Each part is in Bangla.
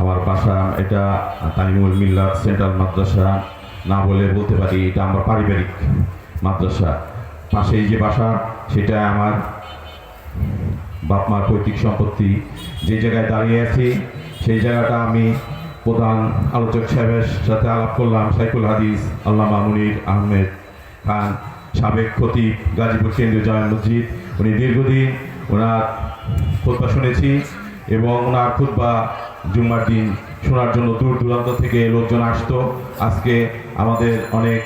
আমার বাসা এটা তালিমুল মিল্লাত সেন্ট্রাল মাদ্রাসা, না বলে বলতে পারি এটা আমার পারিবারিক মাদ্রাসা। পাশেই যে বাসা সেটা আমার বাপ মার পৈতৃক সম্পত্তি। যে জায়গায় দাঁড়িয়ে আছি, সেই জায়গাটা আমি প্রধান আলোচক সাহেবের সাথে আলাপ করলাম সাইকুল হাদিস, আল্লামা মুনির আহমেদ খান, সাবেক খতিব গাজীপুর কেন্দ্রীয় জামা মসজিদ। উনি দীর্ঘদিন ওনার খুতবা শুনেছি এবং ওনার খুতবা জুম্মার দিন শোনার জন্য দূর দূরান্ত থেকে লোকজন আসতো। আজকে আমাদের অনেক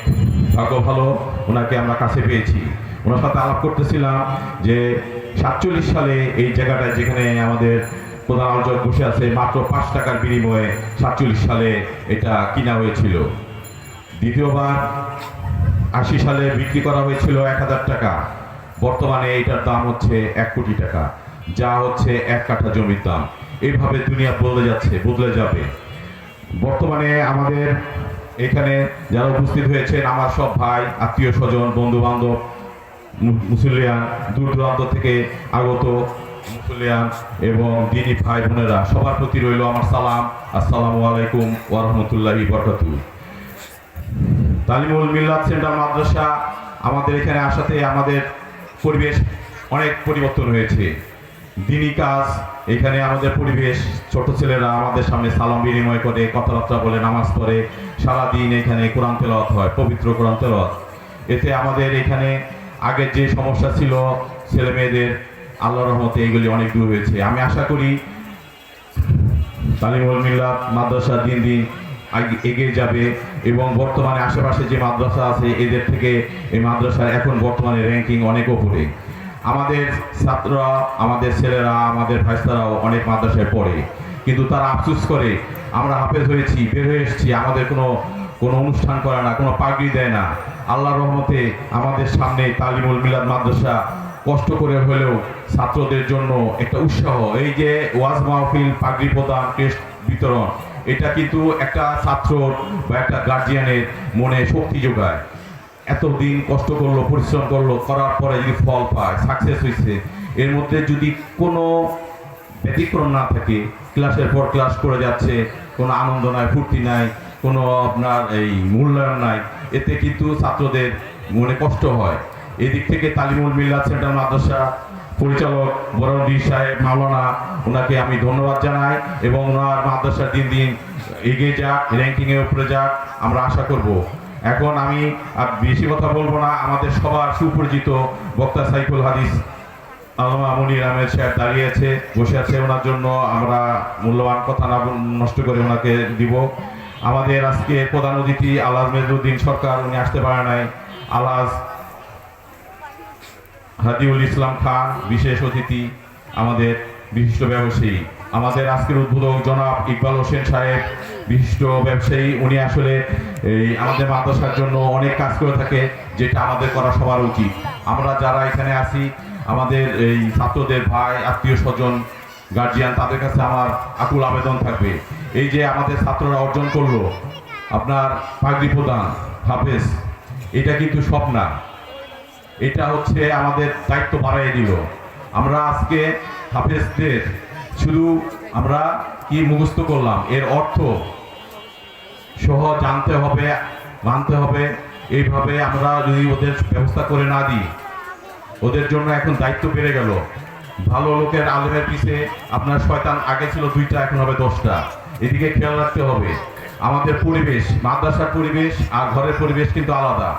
ভাগ্য ভালো, ওনাকে আমরা কাছে পেয়েছি। ওনার সাথে আলাপ করতেছিলাম যে সাতচল্লিশ সালে এই জায়গাটায় যেখানে আমাদের প্রধান আলোচক বসে আছে, মাত্র পাঁচ টাকার বিনিময়ে সাতচল্লিশ সালে এটা কিনা হয়েছিল। দ্বিতীয়বার আশি সালে বিক্রি করা হয়েছিল এক হাজার টাকা। বর্তমানে এটার দাম হচ্ছে এক কোটি টাকা। যা হচ্ছে এক কাঠা জমির দাম। এইভাবে দুনিয়া বদলে যাচ্ছে, বদলে যাবে। বর্তমানে আমাদের এখানে যারা উপস্থিত হয়েছেন, আমার সব ভাই, আত্মীয় স্বজন বন্ধু বান্ধব মুসলিয়ান দূর দূরান্ত থেকে আগত মুসলিয়ান এবং দিনী ভাই বোনেরা, সবার প্রতি রইল আমার সালাম। আসসালামু আলাইকুম ওরহমতুল্লাহি বরকাতু তালিমুল মিল্লাত সেন্টার মাদ্রাসা আমাদের এখানে আসাতে আমাদের পরিবেশ অনেক পরিবর্তন হয়েছে। দিনী কাজ, এখানে আমাদের পরিবেশ, ছোট ছেলেরা আমাদের সামনে সালাম বিনিময় করে, কথাবার্তা বলে, নামাজ পড়ে, সারাদিন এখানে কোরআন তেলাওয়াত হয়, পবিত্র কোরআন তেলাওয়াত। এতে আমাদের এখানে আগের যে সমস্যা ছিল, ছেলে মেয়েদের আল্লাহ রহমতে এইগুলি অনেক দূর হয়েছে। আমি আশা করি তালিমুল মিল্লাত, মাদ্রাসা দিন দিন এগিয়ে যাবে এবং বর্তমানে আশেপাশে যে মাদ্রাসা আছে, এদের থেকে এই মাদ্রাসার এখন বর্তমানে র্যাঙ্কিং অনেক ওপরে আমাদের ছাত্ররা, আমাদের ছেলেরা, আমাদের ভাইস্তারাও অনেক মাদ্রাসায় পড়ে। কিন্তু তারা আফসোস করে, আমরা হাফেজ হয়েছি, বের হয়ে এসেছি, আমাদের কোনো কোনো অনুষ্ঠান করে না, কোনো পাগড়ি দেয় না। আল্লাহ রহমতে আমাদের সামনে তালিমুল মিলাদ মাদ্রাসা কষ্ট করে হলেও ছাত্রদের জন্য একটা উৎসাহ। এই যে ওয়াজ মাহফিল, পাগড়ি প্রদান, টেস্ট বিতরণ, এটা কিন্তু একটা ছাত্র বা একটা গার্জিয়ানের মনে শক্তি যোগায়। এতদিন কষ্ট করল, পরিশ্রম করল, করার পরে যদি ফল পায় সাকসেস হয়েছে এর মধ্যে যদি কোনো ব্যতিক্রম না থাকে ক্লাসের পর ক্লাস করে যাচ্ছে, কোনো আনন্দ নাই, ফুর্তি নাই, কোনো আপনার এই মূল্যায়ন নাই, এতে কিন্তু ছাত্রদের মনে কষ্ট হয়। এদিক থেকে তালিমুল মিল্লাত সেন্টার মাদ্রাসা পরিচালক বরণডি সাহেব মাওলানা, ওনাকে আমি ধন্যবাদ জানাই এবং ওনার মাদ্রাসা দিন দিন এগিয়ে যাক র্যাঙ্কিংয়ে উপরে যাক, আমরা আশা করব। এখন আমি আর বেশি কথা বলব না, আমাদের সবার সুপরিচিত বক্তা সাইফুল হাদিস আলমা মনির আহমেদ সাহেব দাঁড়িয়ে আছে, বসে আছে ওনার জন্য, আমরা মূল্যবান কথা না নষ্ট করে ওনাকে দিব। আমাদের আজকে প্রধান অতিথি আলাজ মেজুদ্দিন সরকার, উনি আসতে পারে নাই। আলাজ হাদিউল ইসলাম খান, বিশেষ অতিথি, আমাদের বিশিষ্ট ব্যবসায়ী। আমাদের আজকের উদ্বোধক জনাব ইকবাল হোসেন সাহেব, বিশিষ্ট ব্যবসায়ী, উনি আসলে এই আমাদের মাদ্রাসার জন্য অনেক কাজ করে থাকে, যেটা আমাদের করা সবার উচিত। আমরা যারা এখানে আছি, আমাদের এই ছাত্রদের ভাই, আত্মীয় স্বজন গার্জিয়ান তাদের কাছে আমার আকুল আবেদন থাকবে। এই যে আমাদের ছাত্ররা অর্জন করল, আপনার পাগড়ি প্রদান, হাফেজ, এটা কিন্তু সব না এটা হচ্ছে আমাদের দায়িত্ব বাড়াই দিল। আমরা আজকে হাফেজদের শুধু আমরা কি মুখস্থ করলাম? এর অর্থ সহ জানতে হবে, মানতে হবে। এইভাবে আমরা যদি ওদের ব্যবস্থা করে না দিই, ওদের জন্য এখন দায়িত্ব বেড়ে গেল। ভালো লোকের আলেমের পিছে আপনার শয়তান আগে ছিল দুইটা, এখন হবে দশটা। এদিকে খেয়াল রাখতে হবে, আমাদের পরিবেশ, মাদ্রাসার পরিবেশ আর ঘরের পরিবেশ কিন্তু আলাদা।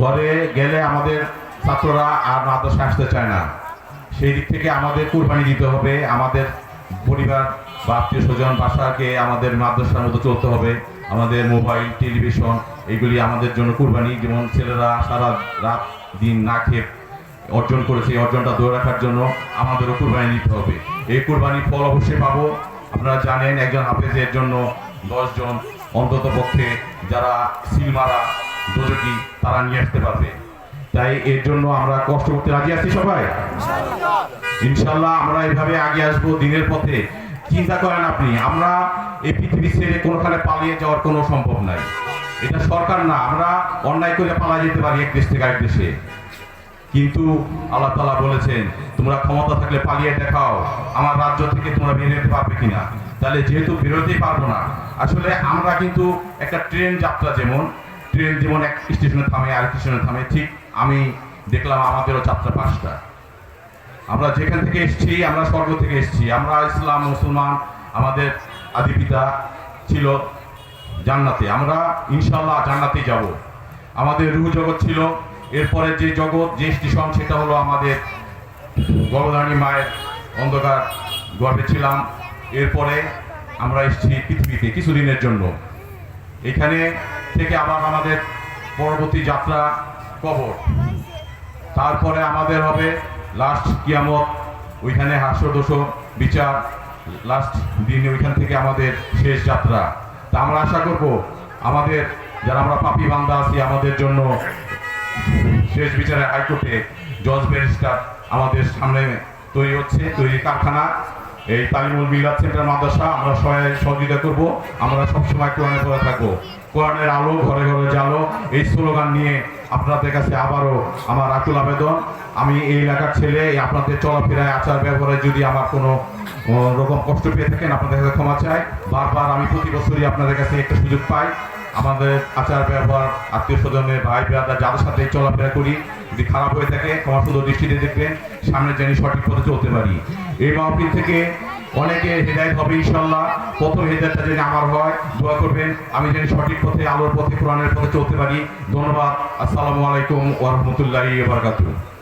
ঘরে গেলে আমাদের ছাত্ররা আর মাদ্রাসা আসতে চায় না। সেই দিক থেকে আমাদের কুরবানি দিতে হবে, আমাদের পরিবার বা আত্মীয় স্বজন, বাসাকে আমাদের মাদ্রাসার মতো চলতে হবে, আমাদের মোবাইল, টেলিভিশন এগুলি আমাদের জন্য কুরবানি। যেমন ছেলেরা সারা রাত দিন না খেয়ে অর্জন করেছে, এই অর্জনটা ধরে রাখার জন্য আমাদেরও কুরবানি দিতে হবে। এই কুরবানির ফল অবশ্যই পাবো। আপনারা জানেন, একজন হাফেজের জন্য দশজন অন্তত পক্ষে যারা সিল মারা দোজকি, তারা নিয়ে আসতে পারবে। তাই এর জন্য আমরা কষ্ট করতে রাজি আছি সবাই। ইনশাল্লাহ আমরা এইভাবে আগে আসব দিনের পথে। চিন্তা করেন আপনি, আমরা এই পৃথিবী ছেড়ে কোনোখানে পালিয়ে যাওয়ার কোনো সম্ভব নাই। এটা সরকার না, আমরা অন্যায় করে পালা যেতে পারি এক দেশ থেকে আরেক দেশে। কিন্তু আল্লাহ তালা বলেছেন, তোমরা ক্ষমতা থাকলে পালিয়ে দেখাও, আমার রাজ্য থেকে তোমরা বের হতে পারবে কিনা? তাহলে যেহেতু বেরোতেই পারব না, আসলে আমরা কিন্তু একটা ট্রেন যাত্রা যেমন, ট্রেন যেমন এক স্টেশনে থামে, আরেক স্টেশনে থামে, ঠিক আমি দেখলাম আমাদেরও যাত্রা পাঁচটা। আমরা যেখান থেকে এসেছি, আমরা স্বর্গ থেকে এসেছি। আমরা ইসলাম, মুসলমান, আমাদের আদি পিতা ছিল জান্নাতে। আমরা ইনশাল্লাহ জান্নাতে যাব। আমাদের রুহ জগৎ ছিল। এরপরে যে জগৎ, যে স্টেশন, সেটা হলো আমাদের গর্ভধারণী মায়ের অন্ধকার গর্ভে ছিলাম। এরপরে আমরা এসেছি পৃথিবীতে কিছুদিনের জন্য। এখানে থেকে আবার আমাদের পরবর্তী যাত্রা কবর তারপরে আমাদের হবে লাস্ট কিয়ামত, ওইখানে হাস্যদোষ বিচার লাস্ট দিনে ওইখান থেকে আমাদের শেষ যাত্রা। তা আমরা আশা করব, আমাদের যারা আমরা পাপি বান্দা আছি, আমাদের জন্য শেষ বিচারে হাইকোর্টে জজ ব্যারিস্টার আমাদের সামনে তৈরি হচ্ছে, তৈরি কারখানা। এই তালিমুল মিলাদ সেন্টার মাদ্রাসা আমরা সবাই সহযোগিতা করব। আমরা সবসময় কোরআনে পড়ে থাকব। কোরআনের আলো ঘরে ঘরে জালো এই স্লোগান নিয়ে আপনাদের কাছে আবারও আমার আকুল আবেদন। আমি এই এলাকার ছেলে আপনাদের চলাফেরায়, আচার ব্যবহারে যদি আমার কোনো রকম কষ্ট পেয়ে থাকেন, আপনাদের কাছে ক্ষমা চাই। বারবার আমি প্রতি বছরই আপনাদের কাছে একটা সুযোগ পাই। আমাদের আচার ব্যবহার, আত্মীয় স্বজনের ভাই, ব্রাদার যাদের সাথে চলাফেরা করি, যদি খারাপ হয়ে থাকে, ক্ষমা সুন্দর দৃষ্টিতে দেখবেন, সামনে জানি সঠিক পথে চলতে পারি। এই মাহফিল থেকে অনেকে হেদায়ত হবে ইনশাল্লাহ প্রথম হেদায়তটা যেন আমার হয়, দোয়া করবেন, আমি যেন সঠিক পথে, আলোর পথে, কোরআনের পথে চলতে পারি। ধন্যবাদ, আসসালামু আলাইকুম ওরহমতুল্লাহি বারকাতুহ।